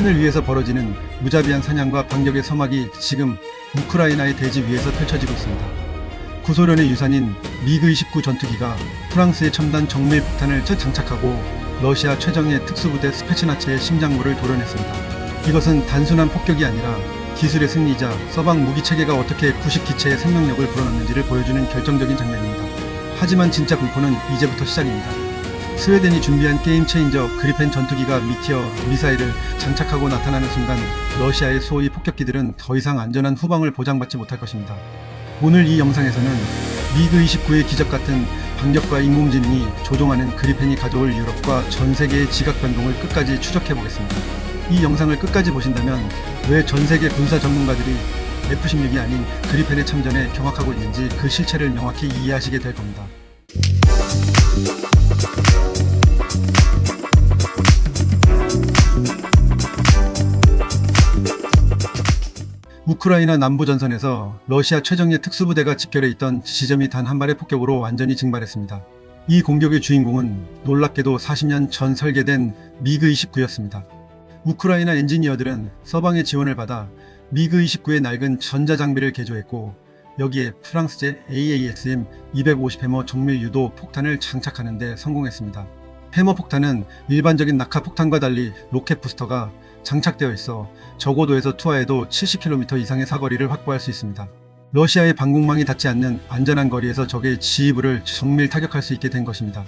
하늘 위에서 벌어지는 무자비한 사냥과 반격의 서막이 지금 우크라이나의 대지 위에서 펼쳐지고 있습니다. 구소련의 유산인 미그-29 전투기가 프랑스의 첨단 정밀 폭탄을 장착하고 러시아 최정예 특수부대 스페츠나체의 심장부를 도려냈습니다. 이것은 단순한 폭격이 아니라 기술의 승리자 서방 무기 체계가 어떻게 90 기체의 생명력을 불어넣는지를 보여주는 결정적인 장면입니다. 하지만 진짜 공포는 이제부터 시작입니다. 스웨덴이 준비한 게임 체인저 그리펜 전투기가 미티어 미사일을 장착하고 나타나는 순간 러시아의 수호위 폭격기들은 더 이상 안전한 후방을 보장받지 못할 것입니다. 오늘 이 영상에서는 미그 29의 기적 같은 반격과 인공지능이 조종하는 그리펜이 가져올 유럽과 전 세계의 지각 변동을 끝까지 추적해 보겠습니다. 이 영상을 끝까지 보신다면 왜 전 세계 군사 전문가들이 F-16이 아닌 그리펜의 참전에 경악하고 있는지 그 실체를 명확히 이해하시게 될 겁니다. 우크라이나 남부 전선에서 러시아 최정예 특수부대가 집결해 있던 지점이 단 한 발의 폭격으로 완전히 증발했습니다. 이 공격의 주인공은 놀랍게도 40년 전 설계된 미그-29였습니다. 우크라이나 엔지니어들은 서방의 지원을 받아 미그-29의 낡은 전자장비를 개조했고 여기에 프랑스제 AASM 250 해머 정밀 유도 폭탄을 장착하는 데 성공했습니다. 해머 폭탄은 일반적인 낙하 폭탄과 달리 로켓 부스터가 장착되어 있어 저고도에서 투하해도 70km 이상의 사거리를 확보할 수 있습니다. 러시아의 방공망이 닿지 않는 안전한 거리에서 적의 지휘부를 정밀 타격할 수 있게 된 것입니다.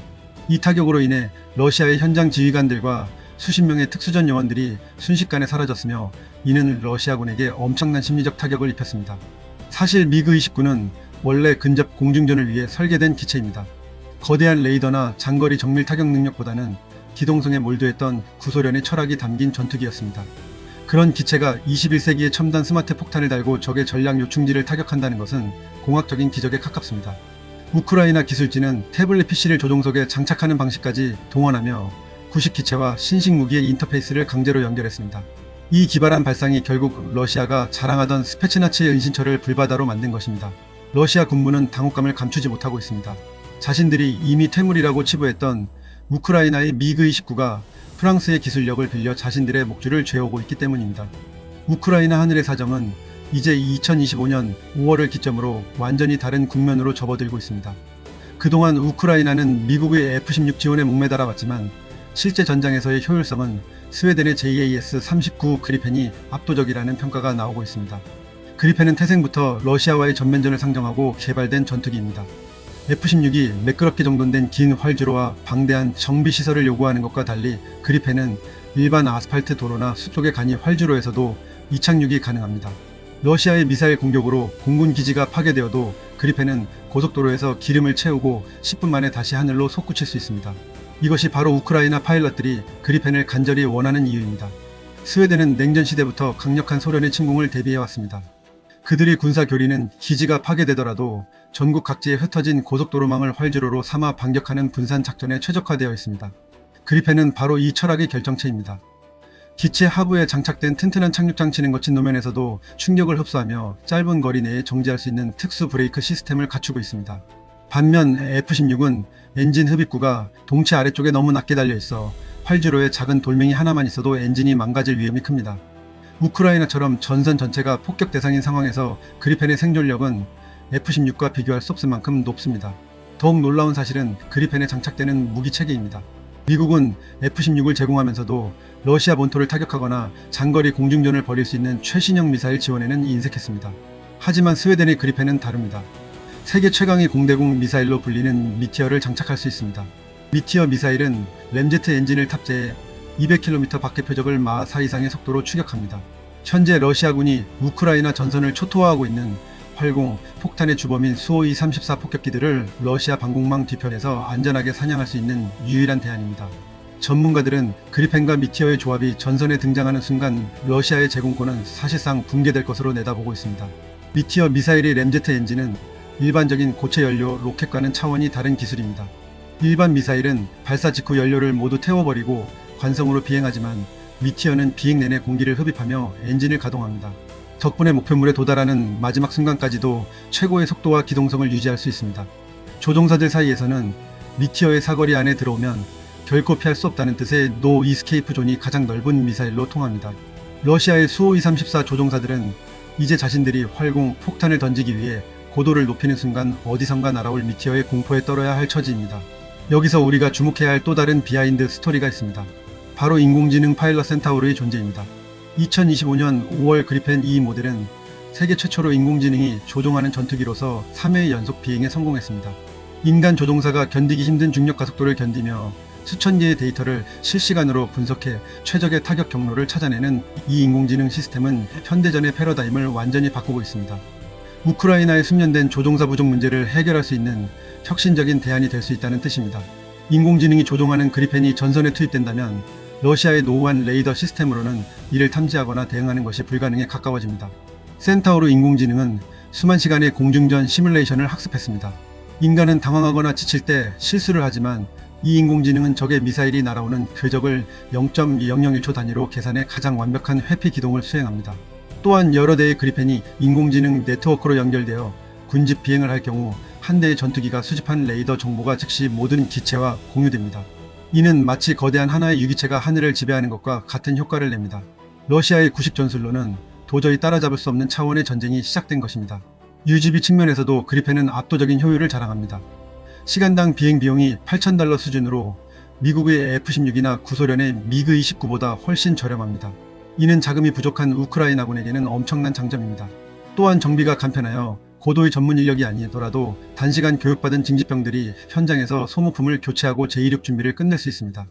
이 타격으로 인해 러시아의 현장 지휘관들과 수십 명의 특수전 요원들이 순식간에 사라졌으며 이는 러시아군에게 엄청난 심리적 타격을 입혔습니다. 사실 미그-29는 원래 근접 공중전을 위해 설계된 기체입니다. 거대한 레이더나 장거리 정밀 타격 능력보다는 기동성에 몰두했던 구소련의 철학이 담긴 전투기였습니다. 그런 기체가 21세기의 첨단 스마트 폭탄을 달고 적의 전략 요충지를 타격한다는 것은 공학적인 기적에 가깝습니다. 우크라이나 기술진은 태블릿 PC를 조종석에 장착하는 방식까지 동원하며 구식 기체와 신식 무기의 인터페이스를 강제로 연결했습니다. 이 기발한 발상이 결국 러시아가 자랑하던 스페츠나치의 은신처를 불바다로 만든 것입니다. 러시아 군부는 당혹감을 감추지 못하고 있습니다. 자신들이 이미 퇴물이라고 치부했던 우크라이나의 미그-29가 프랑스의 기술력을 빌려 자신들의 목줄을 죄오고 있기 때문입니다. 우크라이나 하늘의 사정은 이제 2025년 5월을 기점으로 완전히 다른 국면으로 접어들고 있습니다. 그동안 우크라이나는 미국의 F-16 지원에 목매달아 왔지만 실제 전장에서의 효율성은 스웨덴의 JAS-39 그리펜이 압도적이라는 평가가 나오고 있습니다. 그리펜은 태생부터 러시아와의 전면전을 상정하고 개발된 전투기입니다. F-16이 매끄럽게 정돈된 긴 활주로와 방대한 정비시설을 요구하는 것과 달리 그리펜은 일반 아스팔트 도로나 숲속의 간이 활주로에서도 이착륙이 가능합니다. 러시아의 미사일 공격으로 공군 기지가 파괴되어도 그리펜은 고속도로에서 기름을 채우고 10분 만에 다시 하늘로 솟구칠 수 있습니다. 이것이 바로 우크라이나 파일럿들이 그리펜을 간절히 원하는 이유입니다. 스웨덴은 냉전 시대부터 강력한 소련의 침공을 대비해왔습니다. 그들의 군사 교리는 기지가 파괴되더라도 전국 각지에 흩어진 고속도로망을 활주로로 삼아 반격하는 분산 작전에 최적화되어 있습니다. 그리펜은 바로 이 철학의 결정체입니다. 기체 하부에 장착된 튼튼한 착륙 장치는 거친 노면에서도 충격을 흡수하며 짧은 거리 내에 정지할 수 있는 특수 브레이크 시스템을 갖추고 있습니다. 반면 F-16은 엔진 흡입구가 동체 아래쪽에 너무 낮게 달려 있어 활주로에 작은 돌멩이 하나만 있어도 엔진이 망가질 위험이 큽니다. 우크라이나처럼 전선 전체가 폭격 대상인 상황에서 그리펜의 생존력은 F-16과 비교할 수 없을 만큼 높습니다. 더욱 놀라운 사실은 그리펜에 장착되는 무기 체계입니다. 미국은 F-16을 제공하면서도 러시아 본토를 타격하거나 장거리 공중전을 벌일 수 있는 최신형 미사일 지원에는 인색했습니다. 하지만 스웨덴의 그리펜은 다릅니다. 세계 최강의 공대공 미사일로 불리는 미티어를 장착할 수 있습니다. 미티어 미사일은 램제트 엔진을 탑재해 200km 밖의 표적을 마 4 이상의 속도로 추격합니다. 현재 러시아군이 우크라이나 전선을 초토화하고 있는 활공, 폭탄의 주범인 수호이 34 폭격기들을 러시아 방공망 뒤편에서 안전하게 사냥할 수 있는 유일한 대안입니다. 전문가들은 그리펜과 미티어의 조합이 전선에 등장하는 순간 러시아의 제공권은 사실상 붕괴될 것으로 내다보고 있습니다. 미티어 미사일의 램제트 엔진은 일반적인 고체 연료 로켓과는 차원이 다른 기술입니다. 일반 미사일은 발사 직후 연료를 모두 태워버리고 관성으로 비행하지만 미티어는 비행 내내 공기를 흡입하며 엔진을 가동합니다. 덕분에 목표물에 도달하는 마지막 순간까지도 최고의 속도와 기동성을 유지할 수 있습니다. 조종사들 사이에서는 미티어의 사거리 안에 들어오면 결코 피할 수 없다는 뜻의 노 이스케이프 존이 가장 넓은 미사일로 통합니다. 러시아의 수호 234 조종사들은 이제 자신들이 활공, 폭탄을 던지기 위해 고도를 높이는 순간 어디선가 날아올 미티어의 공포에 떨어야 할 처지입니다. 여기서 우리가 주목해야 할 또 다른 비하인드 스토리가 있습니다. 바로 인공지능 파일럿 센타우르의 존재입니다. 2025년 5월 그리펜 E 모델은 세계 최초로 인공지능이 조종하는 전투기로서 3회 연속 비행에 성공했습니다. 인간 조종사가 견디기 힘든 중력 가속도를 견디며 수천 개의 데이터를 실시간으로 분석해 최적의 타격 경로를 찾아내는 이 인공지능 시스템은 현대전의 패러다임을 완전히 바꾸고 있습니다. 우크라이나의 숙련된 조종사 부족 문제를 해결할 수 있는 혁신적인 대안이 될 수 있다는 뜻입니다. 인공지능이 조종하는 그리펜이 전선에 투입된다면 러시아의 노후한 레이더 시스템으로는 이를 탐지하거나 대응하는 것이 불가능에 가까워집니다. 센타우르 인공지능은 수만 시간의 공중전 시뮬레이션을 학습했습니다. 인간은 당황하거나 지칠 때 실수를 하지만 이 인공지능은 적의 미사일이 날아오는 궤적을 0.001초 단위로 계산해 가장 완벽한 회피 기동을 수행합니다. 또한 여러 대의 그리펜이 인공지능 네트워크로 연결되어 군집 비행을 할 경우 한 대의 전투기가 수집한 레이더 정보가 즉시 모든 기체와 공유됩니다. 이는 마치 거대한 하나의 유기체가 하늘을 지배하는 것과 같은 효과를 냅니다. 러시아의 구식 전술로는 도저히 따라잡을 수 없는 차원의 전쟁이 시작된 것입니다. 유지비 측면에서도 그리펜은 압도적인 효율을 자랑합니다. 시간당 비행 비용이 8,000달러 수준으로 미국의 F-16이나 구소련의 미그 29보다 훨씬 저렴합니다. 이는 자금이 부족한 우크라이나군에게는 엄청난 장점입니다. 또한 정비가 간편하여 고도의 전문 인력이 아니더라도 단시간 교육받은 징집병들이 현장에서 소모품을 교체하고 제2력 준비를 끝낼 수 있습니다.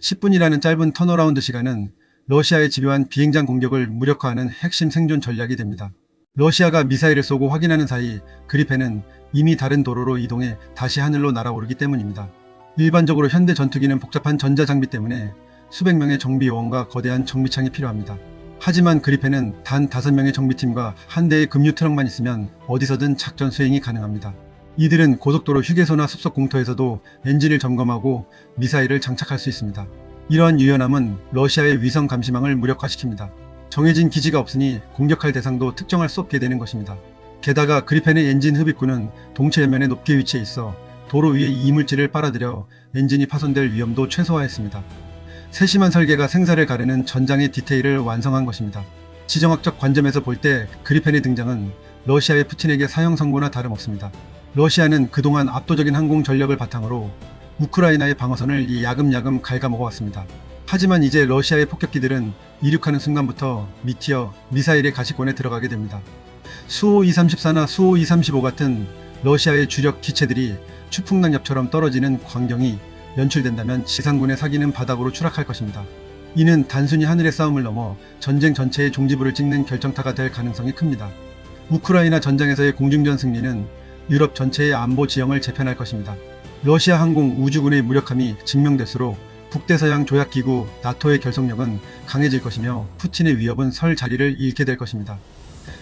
10분이라는 짧은 턴어라운드 시간은 러시아의 집요한 비행장 공격을 무력화하는 핵심 생존 전략이 됩니다. 러시아가 미사일을 쏘고 확인하는 사이 그리펜은 이미 다른 도로로 이동해 다시 하늘로 날아오르기 때문입니다. 일반적으로 현대 전투기는 복잡한 전자장비 때문에 수백 명의 정비 요원과 거대한 정비창이 필요합니다. 하지만 그리펜은 단 5명의 정비팀과 한 대의 급류 트럭만 있으면 어디서든 작전 수행이 가능합니다. 이들은 고속도로 휴게소나 숲속 공터에서도 엔진을 점검하고 미사일을 장착할 수 있습니다. 이러한 유연함은 러시아의 위성 감시망을 무력화시킵니다. 정해진 기지가 없으니 공격할 대상도 특정할 수 없게 되는 것입니다. 게다가 그리펜의 엔진 흡입구는 동체 옆면에 높게 위치해 있어 도로 위에 이물질을 빨아들여 엔진이 파손될 위험도 최소화했습니다. 세심한 설계가 생사를 가르는 전장의 디테일을 완성한 것입니다. 지정학적 관점에서 볼 때 그리펜의 등장은 러시아의 푸틴에게 사형 선고나 다름없습니다. 러시아는 그동안 압도적인 항공 전력을 바탕으로 우크라이나의 방어선을 야금야금 갉아먹어왔습니다. 하지만 이제 러시아의 폭격기들은 이륙하는 순간부터 미티어, 미사일의 가시권에 들어가게 됩니다. 수호 234나 수호 235 같은 러시아의 주력 기체들이 추풍낙엽처럼 떨어지는 광경이 연출된다면 지상군의 사기는 바닥으로 추락할 것입니다. 이는 단순히 하늘의 싸움을 넘어 전쟁 전체의 종지부를 찍는 결정타가 될 가능성이 큽니다. 우크라이나 전장에서의 공중전 승리는 유럽 전체의 안보 지형을 재편할 것입니다. 러시아 항공 우주군의 무력함이 증명될수록 북대서양 조약기구 나토의 결속력은 강해질 것이며 푸틴의 위협은 설 자리를 잃게 될 것입니다.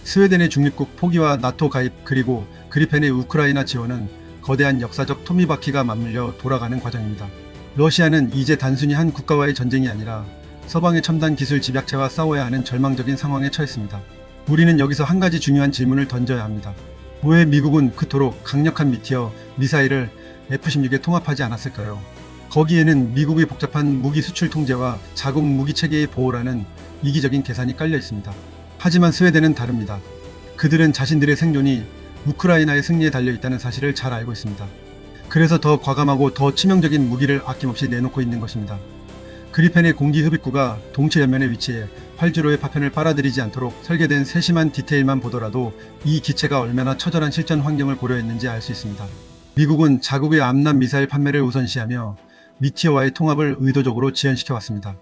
스웨덴의 중립국 포기와 나토 가입 그리고 그리펜의 우크라이나 지원은 거대한 역사적 토미바퀴가 맞물려 돌아가는 과정입니다. 러시아는 이제 단순히 한 국가와의 전쟁이 아니라 서방의 첨단 기술 집약체와 싸워야 하는 절망적인 상황에 처했습니다. 우리는 여기서 한 가지 중요한 질문을 던져야 합니다. 왜 미국은 그토록 강력한 미티어 미사일을 F-16에 통합하지 않았을까요? 거기에는 미국의 복잡한 무기 수출 통제와 자국 무기 체계의 보호라는 이기적인 계산이 깔려 있습니다. 하지만 스웨덴은 다릅니다. 그들은 자신들의 생존이 우크라이나의 승리에 달려 있다는 사실을 잘 알고 있습니다. 그래서 더 과감하고 더 치명적인 무기를 아낌없이 내놓고 있는 것입니다. 그리펜의 공기 흡입구가 동체 옆면에 위치해 활주로의 파편을 빨아들이지 않도록 설계된 세심한 디테일만 보더라도 이 기체가 얼마나 처절한 실전 환경을 고려했는지 알 수 있습니다. 미국은 자국의 암남 미사일 판매를 우선시하며 미티어와의 통합을 의도적으로 지연시켜 왔습니다.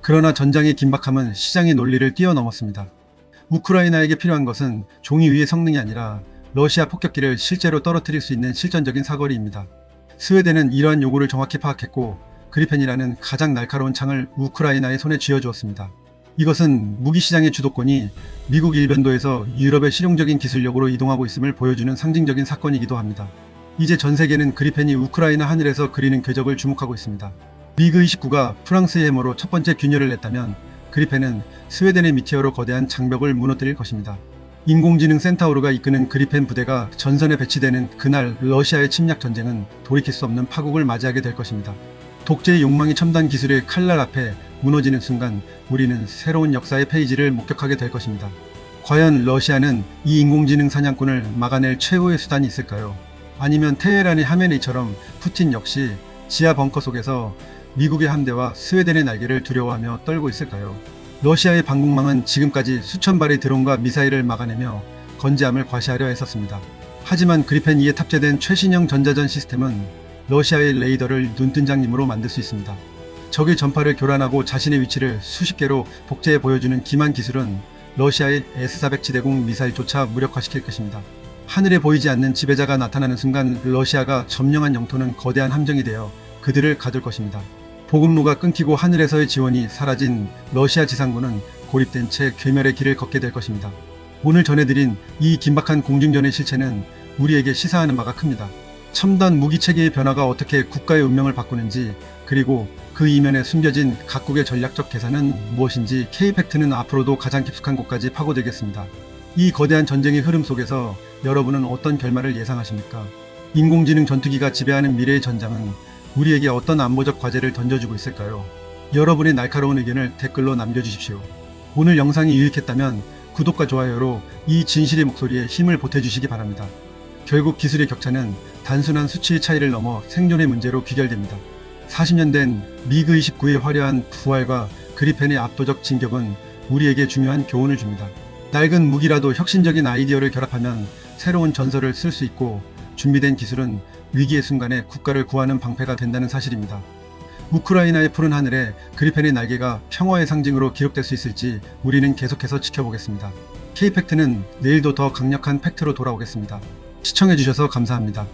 그러나 전장의 긴박함은 시장의 논리를 뛰어넘었습니다. 우크라이나에게 필요한 것은 종이 위의 성능이 아니라 러시아 폭격기를 실제로 떨어뜨릴 수 있는 실전적인 사거리입니다. 스웨덴은 이러한 요구를 정확히 파악했고 그리펜이라는 가장 날카로운 창을 우크라이나의 손에 쥐어주었습니다. 이것은 무기 시장의 주도권이 미국 일변도에서 유럽의 실용적인 기술력으로 이동하고 있음을 보여주는 상징적인 사건이기도 합니다. 이제 전 세계는 그리펜이 우크라이나 하늘에서 그리는 궤적을 주목하고 있습니다. 미그 29가 프랑스의 해머로 첫 번째 균열을 냈다면 그리펜은 스웨덴의 미티어로 거대한 장벽을 무너뜨릴 것입니다. 인공지능 센타우르가 이끄는 그리펜 부대가 전선에 배치되는 그날 러시아의 침략 전쟁은 돌이킬 수 없는 파국을 맞이하게 될 것입니다. 독재의 욕망이 첨단 기술의 칼날 앞에 무너지는 순간 우리는 새로운 역사의 페이지를 목격하게 될 것입니다. 과연 러시아는 이 인공지능 사냥꾼을 막아낼 최후의 수단이 있을까요? 아니면 테헤란의 하메네이처럼 푸틴 역시 지하 벙커 속에서 미국의 함대와 스웨덴의 날개를 두려워하며 떨고 있을까요? 러시아의 방공망은 지금까지 수천 발의 드론과 미사일을 막아내며 건재함을 과시하려 했었습니다. 하지만 그리펜 2에 탑재된 최신형 전자전 시스템은 러시아의 레이더를 눈뜬 장님으로 만들 수 있습니다. 적의 전파를 교란하고 자신의 위치를 수십 개로 복제해 보여주는 기만 기술은 러시아의 S-400 지대공 미사일조차 무력화시킬 것입니다. 하늘에 보이지 않는 지배자가 나타나는 순간 러시아가 점령한 영토는 거대한 함정이 되어 그들을 가둘 것입니다. 보급로가 끊기고 하늘에서의 지원이 사라진 러시아 지상군은 고립된 채 괴멸의 길을 걷게 될 것입니다. 오늘 전해드린 이 긴박한 공중전의 실체는 우리에게 시사하는 바가 큽니다. 첨단 무기 체계의 변화가 어떻게 국가의 운명을 바꾸는지 그리고 그 이면에 숨겨진 각국의 전략적 계산은 무엇인지 K팩트는 앞으로도 가장 깊숙한 곳까지 파고들겠습니다. 이 거대한 전쟁의 흐름 속에서 여러분은 어떤 결말을 예상하십니까? 인공지능 전투기가 지배하는 미래의 전장은 우리에게 어떤 안보적 과제를 던져주고 있을까요? 여러분의 날카로운 의견을 댓글로 남겨주십시오. 오늘 영상이 유익했다면 구독과 좋아요로 이 진실의 목소리에 힘을 보태주시기 바랍니다. 결국 기술의 격차는 단순한 수치의 차이를 넘어 생존의 문제로 귀결됩니다. 40년 된 미그 29의 화려한 부활과 그리펜의 압도적 진격은 우리에게 중요한 교훈을 줍니다. 낡은 무기라도 혁신적인 아이디어를 결합하면 새로운 전설을 쓸 수 있고 준비된 기술은 위기의 순간에 국가를 구하는 방패가 된다는 사실입니다. 우크라이나의 푸른 하늘에 그리펜의 날개가 평화의 상징으로 기록될 수 있을지 우리는 계속해서 지켜보겠습니다. K팩트는 내일도 더 강력한 팩트로 돌아오겠습니다. 시청해주셔서 감사합니다.